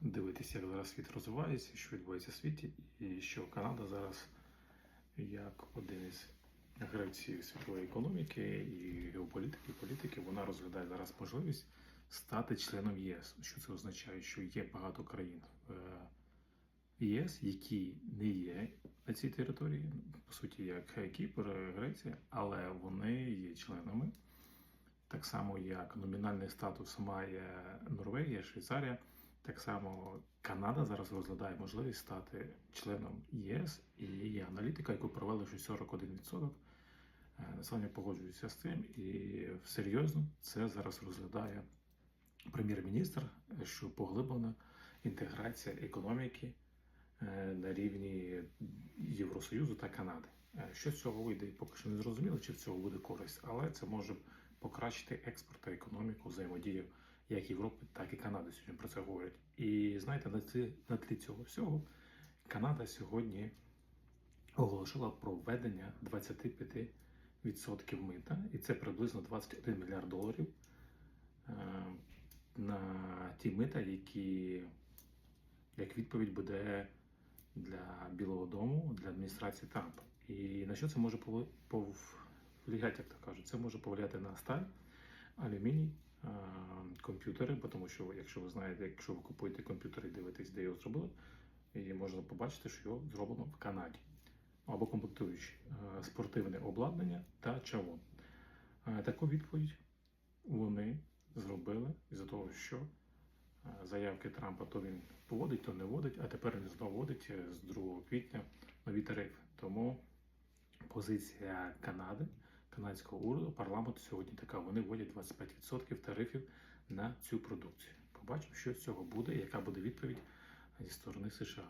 дивитися, як зараз світ розвивається, що відбувається в світі, і що Канада зараз як один із гравців світової економіки і геополітики, політики, вона розглядає зараз можливість стати членом ЄС. Що це означає? Що є багато країн в ЄС, які не є на цій території, по суті, як Кіпр, Греція, але вони є членами. Так само, як номінальний статус має Норвегія, Швейцарія. Так само Канада зараз розглядає можливість стати членом ЄС, і є аналітика, яку провели що 41%. Е, Населення погоджується з цим, і серйозно це зараз розглядає прем'єр-міністр, що поглиблена інтеграція економіки е, на рівні Євросоюзу та Канади. Е, Що з цього вийде, поки що не зрозуміло, чи в цього буде користь, але це може покращити експорт та економіку, взаємодію як Європи, так і Канади сьогодні про це говорять. І знаєте, на тлі, на тлі цього всього Канада сьогодні оголошила про введення 25% мита, і це приблизно 21 мільярд доларів е, на ті мита, які як відповідь буде для Білого Дому, для адміністрації Трампа. І на що це може повли- як то кажуть? Це може повлияти на сталь, алюміній, комп'ютери, тому що, якщо ви знаєте, якщо ви купуєте комп'ютер і дивитесь, де його зробили, і можна побачити, що його зроблено в Канаді або комплектуючі е, спортивне обладнання та чавун. Е, Таку відповідь вони зробили із-за того, що е, заявки Трампа то він поводить, то не вводить, а тепер він знову вводить е, з 2 квітня нові тарифи. Тому позиція Канади, канадського уряду, парламенту сьогодні така: вони вводять 25% тарифів на цю продукцію. Побачимо, що з цього буде, яка буде відповідь зі сторони США.